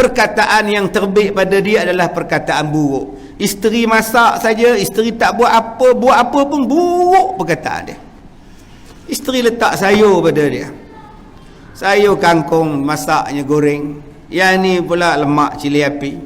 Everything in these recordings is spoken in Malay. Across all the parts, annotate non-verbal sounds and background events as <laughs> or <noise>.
perkataan yang terbaik pada dia adalah perkataan buruk. Isteri masak saja isteri tak buat apa buat apa pun buruk perkataan dia. Isteri letak sayur pada dia. Sayur kangkung masaknya goreng. Yang ni pula lemak cili api.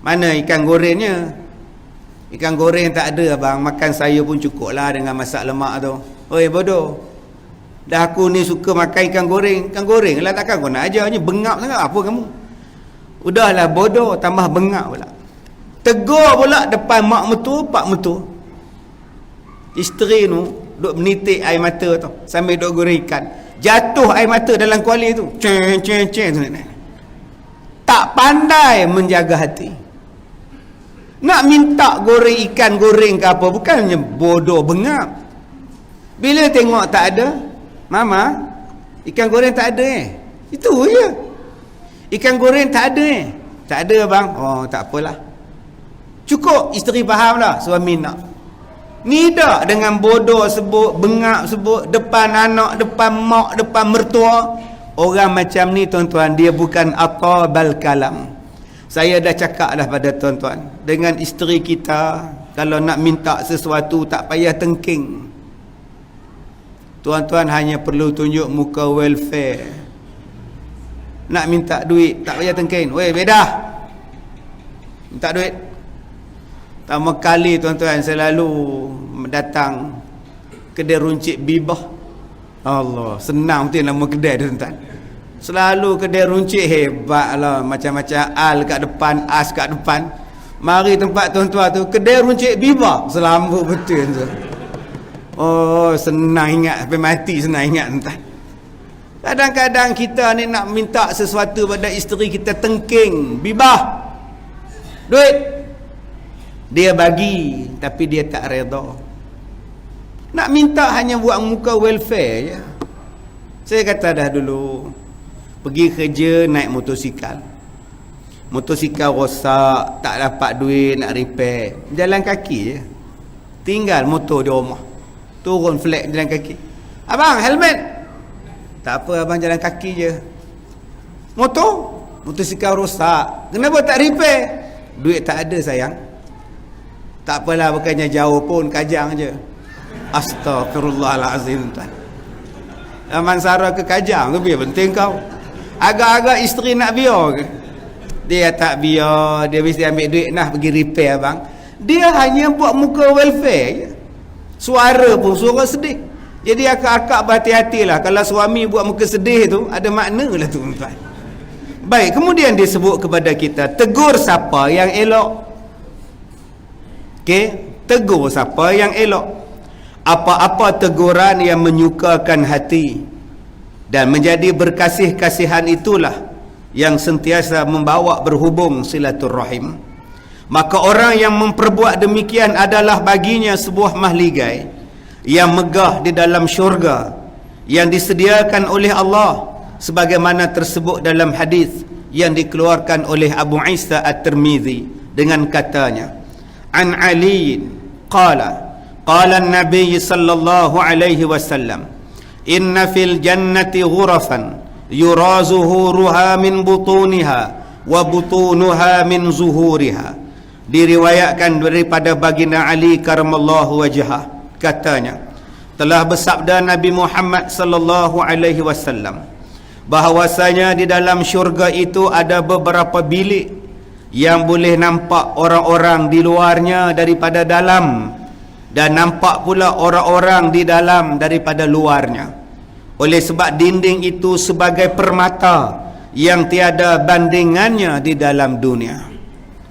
Mana ikan gorengnya? Ikan goreng tak ada abang. Makan sayur pun cukup lah dengan masak lemak tu. Oi bodoh. Dah aku ni suka makan ikan goreng. Ikan goreng lah takkan kau nak ajar ni bengap sangat. Apa kamu udahlah bodoh tambah bengap pula. Tegur pula depan mak metu pak metu isteri tu duk menitik air mata tu sambil duk goreng ikan. Jatuh air mata dalam kuali tu ceng ceng ceng tak pandai menjaga hati. Nak minta goreng ikan goreng ke apa bukannya bodoh bengap bila tengok tak ada mama ikan goreng tak ada eh? Itu je ikan goreng tak ada eh? Tak ada bang. Oh tak apalah. Cukup isteri faham lah suami nak. Ni tak dengan bodoh sebut bengap sebut depan anak depan mak depan mertua. Orang macam ni tuan-tuan dia bukan apa bal kalam. Saya dah cakap dah pada tuan-tuan dengan isteri kita kalau nak minta sesuatu tak payah tengking. Tuan-tuan hanya perlu tunjuk muka welfare nak minta duit tak payah tengking weh beda minta duit Pertama kali tuan-tuan selalu datang kedai runcit bibah. Allah, senang betul nama kedai dia tuan-tuan. Selalu kedai runcit hebatlah macam-macam al kat depan, as kat depan. Mari tempat tuan-tuan tu kedai runcit bibah. Selamat betul tu. Oh, senang ingat sampai mati senang ingat tuan-tuan. Kadang-kadang kita ni nak minta sesuatu pada isteri kita tengking, bibah. Duit. Dia bagi tapi dia tak reda. Nak minta hanya buat muka welfare je. Saya kata dah dulu pergi kerja naik motosikal. Motosikal rosak tak dapat duit nak repair. Jalan kaki je. Tinggal motor di rumah. Turun flat jalan kaki. Abang helmet tak apa abang jalan kaki je motor motosikal rosak kenapa tak repair duit tak ada sayang tak apalah bukannya jauh pun Kajang je Astagfirullahalazim tuan. Mansara ke Kajang ke biar penting kau. Agak-agak isteri nak biar ke? Dia tak biar, dia mesti ambil duit nah pergi repair bang. Dia hanya buat muka welfare je. Suara pun suara sedih. Jadi akak-akak berhati-hatilah kalau suami buat muka sedih tu ada makna lah tu tuan. Baik, kemudian dia sebut kepada kita, tegur siapa yang elok Okey, tegur siapa yang elok. Apa-apa teguran yang menyukakan hati dan menjadi berkasih-kasihan itulah yang sentiasa membawa berhubung silaturrahim. Maka orang yang memperbuat demikian adalah baginya sebuah mahligai yang megah di dalam syurga yang disediakan oleh Allah sebagaimana tersebut dalam hadis yang dikeluarkan oleh Abu Isa At-Tirmizi dengan katanya An Ali qala qala an-nabi sallallahu alaihi wasallam inna fil jannati ghurafan yurazu huruha min butuniha wa butunuha min zuhuriha diriwayatkan daripada baginda Ali karamallahu wajhahu katanya telah bersabda Nabi Muhammad sallallahu alaihi wasallam bahwasanya di dalam syurga itu ada beberapa bilik yang boleh nampak orang-orang di luarnya daripada dalam dan nampak pula orang-orang di dalam daripada luarnya. Oleh sebab dinding itu sebagai permata yang tiada bandingannya di dalam dunia.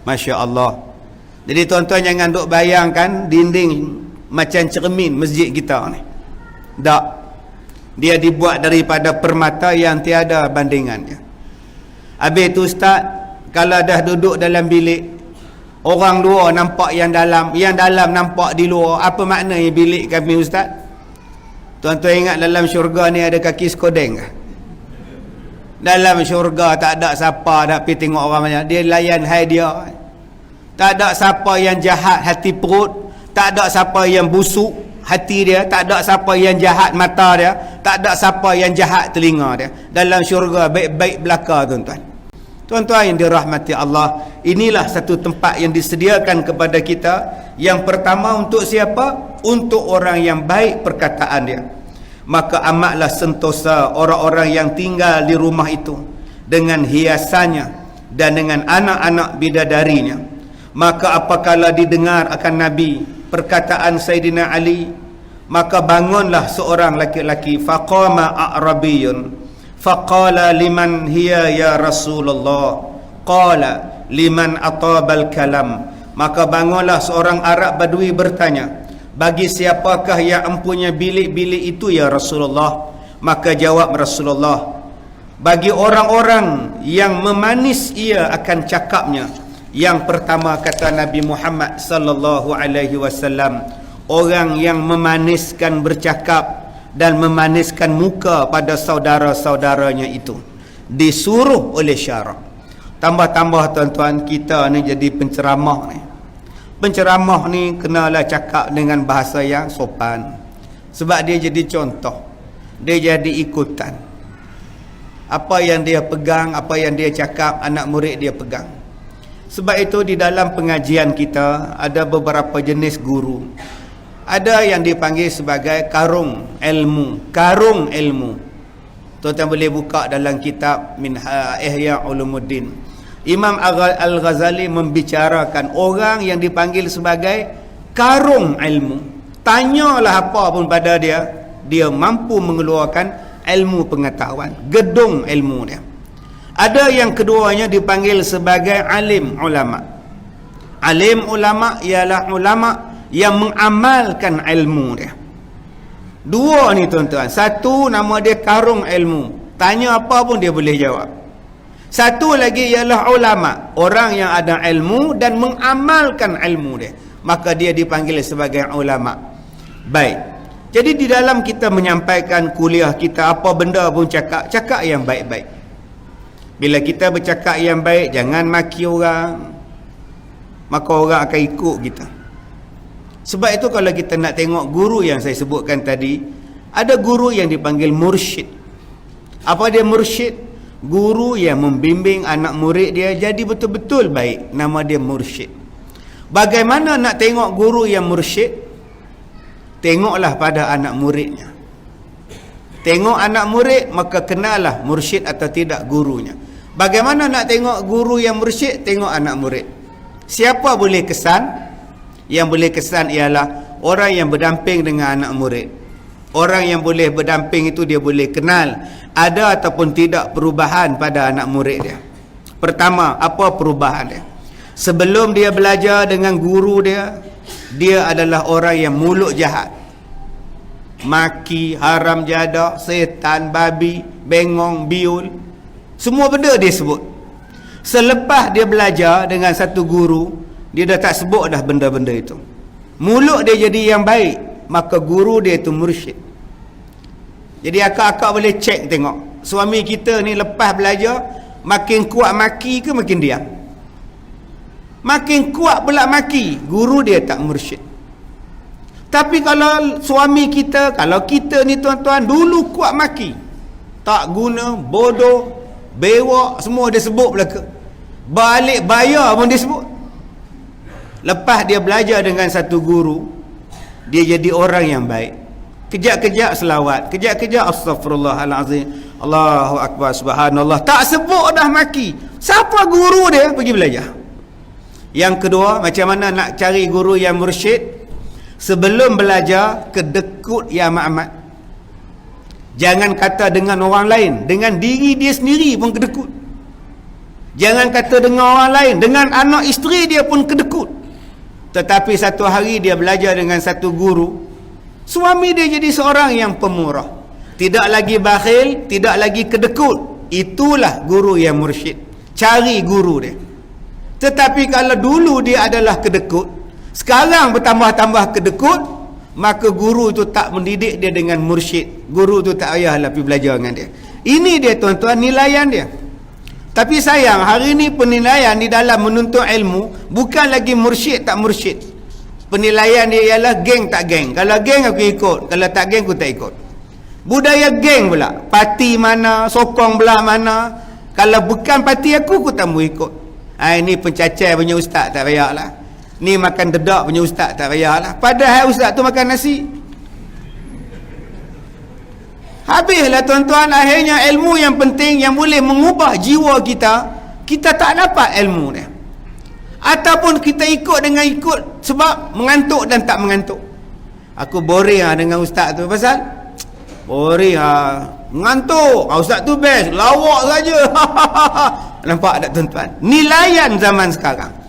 Masya Allah. Jadi tuan-tuan jangan duk bayangkan dinding macam cermin masjid kita ni. Tak. Dia dibuat daripada permata yang tiada bandingannya. Habis itu ustaz kalau dah duduk dalam bilik orang luar nampak yang dalam yang dalam nampak di luar apa maknanya bilik kami ustaz? Tuan-tuan ingat dalam syurga ni ada kaki skodeng ke? Dalam syurga tak ada siapa nak pergi tengok orang banyak. Dia layan hai dia tak ada siapa yang jahat hati perut tak ada siapa yang busuk hati dia tak ada siapa yang jahat mata dia tak ada siapa yang jahat telinga dia dalam syurga baik-baik belaka tuan-tuan Tuan-tuan yang dirahmati Allah, inilah satu tempat yang disediakan kepada kita. Yang pertama untuk siapa? Untuk orang yang baik perkataan dia. Maka amatlah sentosa orang-orang yang tinggal di rumah itu dengan hiasannya dan dengan anak-anak bidadarinya. Maka apakala didengar akan Nabi perkataan Sayyidina Ali, maka bangunlah seorang laki-laki. Faqama a'rabiyun. Faqala liman hiya ya Rasulullah? Qala liman atabal kalam? Maka bangunlah seorang Arab Badui bertanya bagi siapakah yang empunya bilik-bilik itu ya Rasulullah? Maka jawab Rasulullah bagi orang-orang yang memanis ia akan cakapnya yang pertama kata Nabi Muhammad sallallahu alaihi wasallam orang yang memaniskan bercakap dan memaniskan muka pada saudara-saudaranya itu disuruh oleh syarak. Tambah-tambah tuan-tuan kita ni jadi penceramah ni. Penceramah ni kenalah cakap dengan bahasa yang sopan. Sebab dia jadi contoh dia jadi ikutan. Apa yang dia pegang apa yang dia cakap anak murid dia pegang sebab itu di dalam pengajian kita ada beberapa jenis guru. Ada yang dipanggil sebagai karung ilmu karung ilmu. Tuan-tuan boleh buka dalam kitab min ihya ulumuddin. Imam Al-Ghazali membicarakan orang yang dipanggil sebagai karung ilmu. Tanyalah apa pun pada dia dia mampu mengeluarkan ilmu pengetahuan gedung ilmu dia ada yang keduanya dipanggil sebagai alim ulama. Alim ulama ialah ulama yang mengamalkan ilmu dia. Dua ni tuan-tuan. Satu nama dia karung ilmu. Tanya apa pun dia boleh jawab. Satu lagi ialah ulama. Orang yang ada ilmu dan mengamalkan ilmu dia. Maka dia dipanggil sebagai ulama. Baik. Jadi di dalam kita menyampaikan kuliah kita apa benda pun cakap cakap yang baik-baik bila kita bercakap yang baik jangan maki orang maka orang akan ikut kita sebab itu kalau kita nak tengok guru yang saya sebutkan tadi, ada guru yang dipanggil mursyid. Apa dia mursyid? Guru yang membimbing anak murid dia jadi betul-betul baik. Nama dia mursyid. Bagaimana nak tengok guru yang mursyid? Tengoklah pada anak muridnya. Tengok anak murid, maka kenalah mursyid atau tidak gurunya. Bagaimana nak tengok guru yang mursyid? Tengok anak murid. Siapa boleh kesan? yang boleh kesan ialah orang yang berdamping dengan anak murid orang yang boleh berdamping itu dia boleh kenal ada ataupun tidak perubahan pada anak murid dia pertama apa perubahan dia sebelum dia belajar dengan guru dia dia adalah orang yang mulut jahat maki haram jadak setan babi bengong biul semua benda dia sebut. Selepas dia belajar dengan satu guru dia dah tak sebut dah benda-benda itu. Mulut dia jadi yang baik maka guru dia itu mursyid. Jadi akak-akak boleh cek tengok. Suami kita ni lepas belajar makin kuat maki ke makin diam? Makin kuat pula maki guru dia tak mursyid. Tapi kalau suami kita kalau kita ni tuan-tuan dulu kuat maki. Tak guna bodoh bewak semua dia sebut belaka balik bayar pun dia sebut. Lepas dia belajar dengan satu guru dia jadi orang yang baik. Kejap-kejap selawat kejap-kejap astagfirullahalazim Allahu akbar subhanallah. Tak sebut dah maki. Siapa guru dia? Pergi belajar. Yang kedua macam mana nak cari guru yang mursyid? Sebelum belajar kedekut ya amat jangan kata dengan orang lain. Dengan diri dia sendiri pun kedekut. Jangan kata dengan orang lain. Dengan anak isteri dia pun kedekut. Tetapi satu hari dia belajar dengan satu guru. Suami dia jadi seorang yang pemurah. Tidak lagi bakhil tidak lagi kedekut. Itulah guru yang mursyid. Cari guru dia. Tetapi kalau dulu dia adalah kedekut sekarang bertambah-tambah kedekut maka guru itu tak mendidik dia dengan mursyid guru itu tak payahlah pergi belajar dengan dia ini dia tuan-tuan nilaian dia tapi sayang hari ini penilaian di dalam menuntut ilmu bukan lagi mursyid tak mursyid. Penilaian dia ialah geng tak geng. Kalau geng aku ikut, kalau tak geng aku tak ikut. Budaya geng pula. Parti mana, sokong belah mana. kalau bukan parti aku aku tak mau ikut ha, ini pencacar punya ustaz tak payahlah ni makan dedak punya ustaz tak payahlah padahal ustaz tu makan nasi. Habislah tuan-tuan akhirnya ilmu yang penting yang boleh mengubah jiwa kita kita tak dapat ilmu ni ataupun kita ikut dengan ikut sebab mengantuk dan tak mengantuk. Aku boring lah dengan ustaz tu. Pasal? Boring lah. Mengantuk. Ah, ustaz tu best. Lawak saja. <laughs> Nampak tak tuan-tuan? Nilaian zaman sekarang